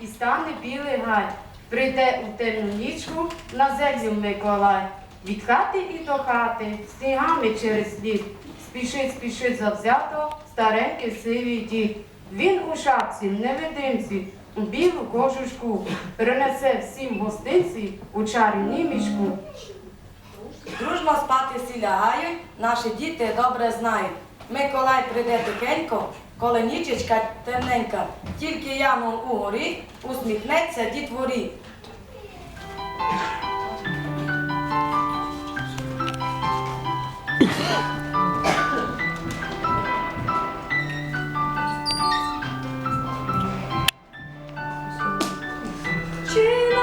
і стане білий гай. Прийде у темну нічку на землю Миколай. Від хати і до хати, снігами через лід. Спішить, спішить завзято старенький сивий дід. Він у шапці, невидимці, у білу кожушку, принесе всім гостинці у чарівні мішку. Дружно спати всі лягають, наші діти добре знають. Миколай прийде тихенько, коли нічечка темненька, тільки ямом угорі усміхнеться дітворі. Чи